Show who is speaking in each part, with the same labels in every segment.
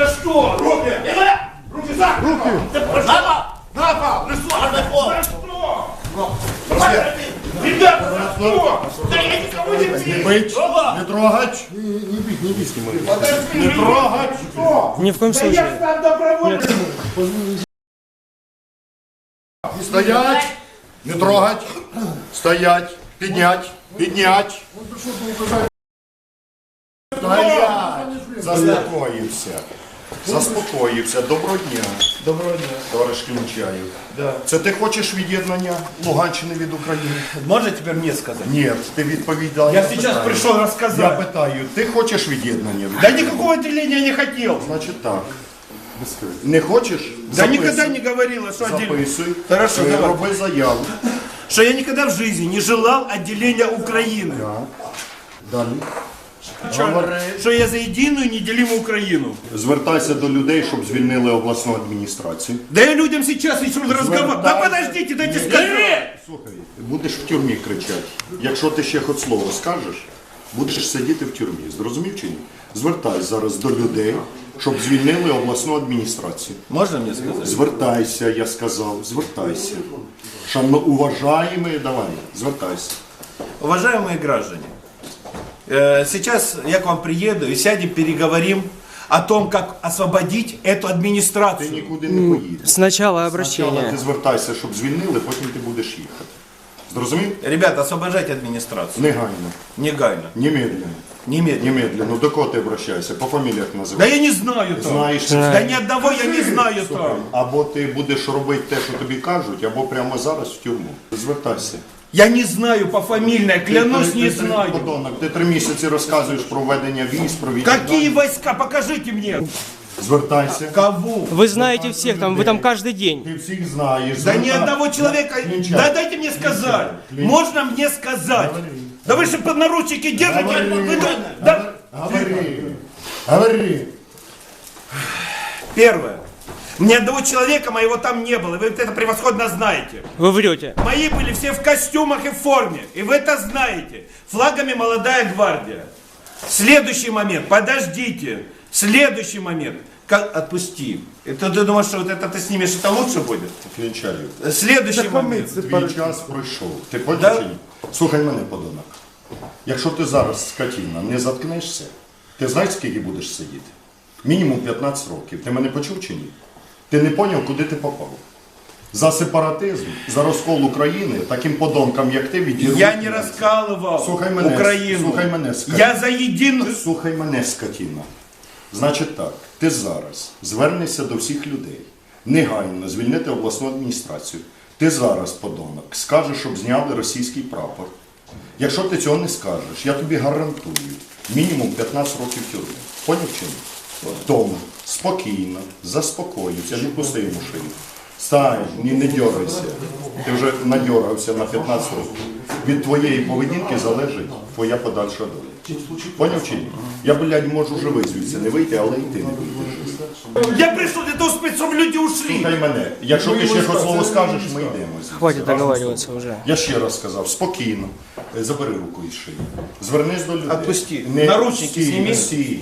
Speaker 1: За что? Руки! Руки за! Руки! Напа! Напа! За что? Ребята, за что? Да я никого не бью!
Speaker 2: Бить, не трогать. Не трогать.
Speaker 3: Ни в коем
Speaker 1: Да я
Speaker 3: случае.
Speaker 1: сам добровольно!
Speaker 2: Стоять. Не трогать. Стоять. Піднять. Піднять. Стоять. Заспокоївся. Заспокоївся. Доброго дня.
Speaker 4: Доброго дня.
Speaker 2: Товариш Клінчаєв.
Speaker 4: Да.
Speaker 2: Це ти хочеш від'єднання Луганщини від України?
Speaker 4: Можно теперь мне сказать?
Speaker 2: Ні, ти відповідав.
Speaker 4: Я сейчас пришел
Speaker 2: Я
Speaker 4: рассказать.
Speaker 2: питаю, ти хочеш від'єднання? від
Speaker 4: Да
Speaker 2: України?
Speaker 4: никакого отделения не хотел.
Speaker 2: Значить так. Не хочеш?
Speaker 4: Да
Speaker 2: Записуй.
Speaker 4: никогда не говорила, отделение.
Speaker 2: Записуй.
Speaker 4: Хорошо,
Speaker 2: Ти
Speaker 4: давай.
Speaker 2: роби заяву.
Speaker 4: Что я никогда в жизни не желал отделения Украины.
Speaker 2: Так. Далі.
Speaker 4: Что я за единую неделимую Украину.
Speaker 2: Звертайся до людей, щоб звільнили обласну адміністрацію.
Speaker 4: Да я людям сейчас еще разговариваю. Да подождите, дайте сказать.
Speaker 2: Слухай, будеш в тюрмі кричати. Якщо ти ще хоч слово скажеш, будеш сидіти в тюрмі. Зрозумів чи ні? Звертайся зараз до людей, щоб звільнили обласну адміністрацію.
Speaker 4: Можно мне сказать?
Speaker 2: Звертайся, я сказав, звертайся. Шановно уважаємо, давай, звертайся.
Speaker 4: Уважаемые граждане, сейчас я к вам приеду и сядем, переговорим о том, как освободить эту
Speaker 2: Ти
Speaker 4: администрацию.
Speaker 2: нікуди не поїдеш.
Speaker 3: Сначала
Speaker 2: Спочатку
Speaker 3: обращение.
Speaker 2: ти звертайся, щоб звільнили, потім ти будеш їхати. Зрозумів?
Speaker 4: Ребята, освобождайте администрацию.
Speaker 2: Негайно,
Speaker 4: Негайно.
Speaker 2: немедленно.
Speaker 4: Немедленно.
Speaker 2: Немедленно. До кого ти обращаєшся? По фаміліях
Speaker 4: Да
Speaker 2: називай.
Speaker 4: я не знаю там.
Speaker 2: Знаєш,
Speaker 4: Да ни одного я не знаю там.
Speaker 2: або ти будеш робити те, що тобі кажуть, або прямо зараз в тюрму. Звертайся.
Speaker 4: Я не знаю по фамильной, клянусь,
Speaker 2: Ти-
Speaker 4: не
Speaker 2: ти- ти-
Speaker 4: знаю.
Speaker 2: Подонок, ти три місяці розказуєш про введення військ, про
Speaker 4: Какие
Speaker 2: відповідальність.
Speaker 4: войска? Покажите мне.
Speaker 2: Звертайся.
Speaker 4: Кого?
Speaker 3: Вы знаете всех там, вы там каждый день.
Speaker 2: Ти всіх знаєш.
Speaker 4: Да ни
Speaker 2: Звертай-
Speaker 4: одного человека.
Speaker 2: Клинчак.
Speaker 4: Да дайте мне сказать.
Speaker 2: Клинчак.
Speaker 4: Можно мне сказать? Да вы же под наручники держите.
Speaker 2: Говори.
Speaker 4: Вы- вы- да.
Speaker 2: Говори. Говори.
Speaker 4: Первое. Ни одного человека моего там не было. Вы это превосходно знаете.
Speaker 3: Вы врете.
Speaker 4: Мои были все в костюмах и в форме. И вы это знаете. Флагами молодая гвардия. Следующий момент. Подождите. Следующий момент. Как, отпусти. Это ты думаешь, что вот это ты снимешь, это лучше будет?
Speaker 2: Клінчаю.
Speaker 4: Следующий момент.
Speaker 2: Твій час пройшов. Ти поняв
Speaker 4: Да.
Speaker 2: чи ні? Слухай мене, подонок. Якщо ти зараз, скотіна, не заткнешся, ти знаєш, скільки будеш сидіти? Мінімум 15 років. Ти мене почув чи ні? Ти не поняв, куди ти попав. За сепаратизм, за розкол України, таким подонкам, як ти, відірвуть.
Speaker 4: Я не раскалывал
Speaker 2: Слухай мене,
Speaker 4: Украину.
Speaker 2: слухай мене, скажи.
Speaker 4: Я за единую...
Speaker 2: Слухай мене, скотіна. Значить так, ти зараз звернешся до всіх людей, негайно звільнити обласну адміністрацію. Ти зараз, подонок, скажеш, щоб зняли російський прапор. Якщо ти цього не скажеш, я тобі гарантую мінімум 15 років тюрми. Поняв чи ні? Тому спокійно, заспокоївся, не пусти шию. Стань, ні, не дьорайся. Ти вже надьорався на 15 років. Від твоєї поведінки залежить твоя подальша доля. Поняв чи ні? Я, блядь, можу живий звідси не вийти, але і ти не вийдеш.
Speaker 4: Я пришел для того, чтобы люди ушли.
Speaker 2: Слухай мене, якщо ти ще хоч слово скажеш, ми йдемо. звідси.
Speaker 3: Хватит
Speaker 2: Разом з
Speaker 3: договариваться
Speaker 2: тобою.
Speaker 3: уже.
Speaker 2: Я ще раз сказав, спокійно, Е, забери руку із шиї. Звернись до людей.
Speaker 4: Отпусти. Наручники зніми.
Speaker 2: Стій.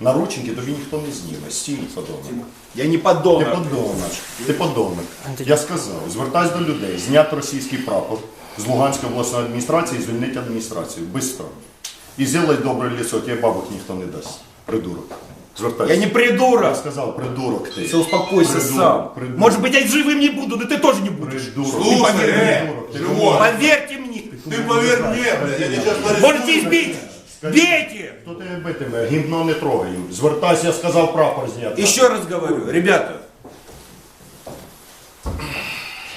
Speaker 2: Наручники тобі ніхто не зніме. Стій, подонок.
Speaker 4: Я не
Speaker 2: Ти
Speaker 4: подонок.
Speaker 2: подонок. Ти подонок. Я сказав, звертайся до людей, зняти російський прапор з Луганської обласної адміністрації і звільнити адміністрацію. Бистро. І зілай добре лісо, тебе бабок ніхто не дасть. Придурок. Звертайся.
Speaker 4: Я не
Speaker 2: Я
Speaker 4: придурок.
Speaker 2: сказав, придурок ти.
Speaker 4: Все, успокойся
Speaker 2: Придурок,
Speaker 4: сам.
Speaker 2: придурок.
Speaker 4: Может быть, я живым не буду, да ты тоже не будешь.
Speaker 2: Придурок.
Speaker 1: Слушай,
Speaker 2: Ти
Speaker 1: э,
Speaker 2: придурок. Ти
Speaker 1: живот.
Speaker 4: Поверьте мне.
Speaker 1: Ты поверь мне, блядь, я тебя сейчас
Speaker 4: Можете избить. Бейте.
Speaker 2: Хто тебе битиме? Гімно не трогаю. Звертайся, я сказав прапор зняти.
Speaker 4: Еще раз говорю, ребята,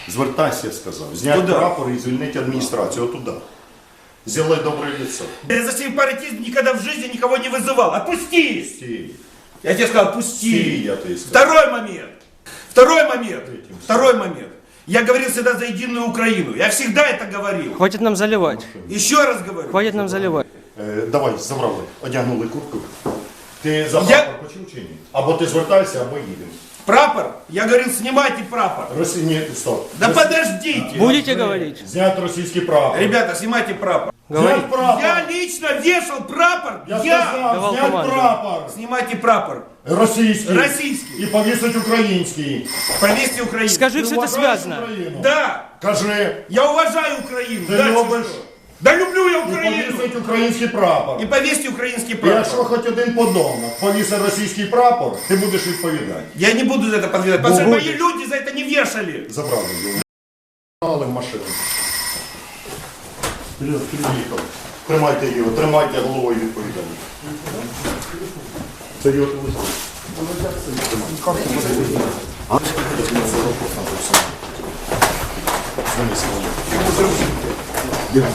Speaker 2: Звертайся, я сказав. Зняти
Speaker 4: Куда?
Speaker 2: прапор і звільнити адміністрацію. Отуда. Зілай добре лицо.
Speaker 4: я за сепаратизм никогда в жизни никого не вызывал. Отпусти.
Speaker 2: Стій.
Speaker 4: Я тебе сказал,
Speaker 2: Стій,
Speaker 4: отпусти.
Speaker 2: я тобі сказав.
Speaker 4: Второй момент. Второй момент. Второй момент. Я говорил всегда за единую Украину. Я всегда это говорил.
Speaker 3: Хватит нам заливать.
Speaker 4: Еще раз говорю.
Speaker 3: Хватит нам заливать.
Speaker 2: Е, давай, забрали. Одягнули куртку. Ти за
Speaker 4: Я-
Speaker 2: прапор почув чи ні? Або ти звертайся, або їдемо.
Speaker 4: Прапор. Я говорил, снимайте прапор.
Speaker 2: Росі... Ні, стоп.
Speaker 4: Да
Speaker 2: Рос-
Speaker 4: подождите.
Speaker 3: Будете говорить?
Speaker 2: Зняти російський прапор.
Speaker 4: Ребята, снимайте прапор.
Speaker 3: Говорить.
Speaker 2: Знять прапор.
Speaker 4: Я лично вешал прапор.
Speaker 2: Я
Speaker 4: Я.
Speaker 2: сказав,
Speaker 3: Давал
Speaker 2: знять
Speaker 3: команду.
Speaker 2: прапор.
Speaker 4: Снимайте прапор.
Speaker 2: Російський.
Speaker 4: Российский.
Speaker 2: І повісить український.
Speaker 4: Повесьте Украину.
Speaker 3: Скажи, все это
Speaker 2: Уважаєш
Speaker 3: связано.
Speaker 2: Україну?
Speaker 4: Да,
Speaker 2: Кажи.
Speaker 4: я уважаю Украину.
Speaker 2: Ти
Speaker 4: Дальше
Speaker 2: любиш?
Speaker 4: что? Да люблю я
Speaker 2: І повісить український прапор.
Speaker 4: И повесьте украинский
Speaker 2: І
Speaker 4: прапор.
Speaker 2: якщо хоч один подонок повісить російський прапор, ти будеш відповідати.
Speaker 4: Я не буду за это подвергать, потому что мои люди за это не вешали.
Speaker 2: Забрали його. Але в машину. Приїхав. Тримайте його, тримайте головою відповідальність. Це його телефон. А? Дзвони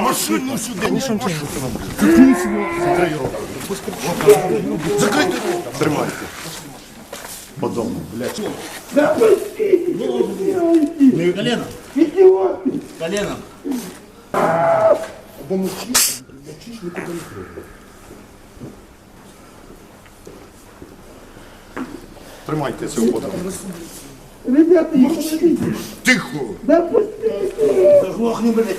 Speaker 2: Машину сюди, не машину. Закрий рот. Закрийте рот. Тримайте. Подобно, блядь.
Speaker 1: Колено. Колено.
Speaker 2: Тримайте цього подобно. Тихо.
Speaker 1: Заглохни, блядь.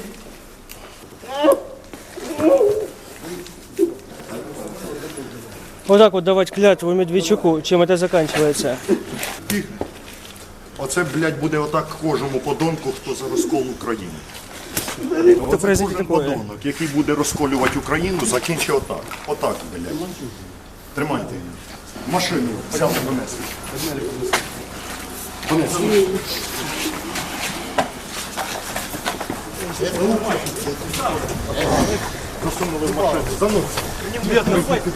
Speaker 3: Вот так вот давать клятву Медведчуку, чем это заканчивается.
Speaker 2: Тихо. Оце, блядь, буде отак кожному подонку, хто за розкол України. Оце кожен
Speaker 3: такое.
Speaker 2: подонок, який буде розколювати Україну, закінчить отак. Отак, блядь. Тримайте. Машину взяли донесли. Донесли. Засунули в машину. Заносили.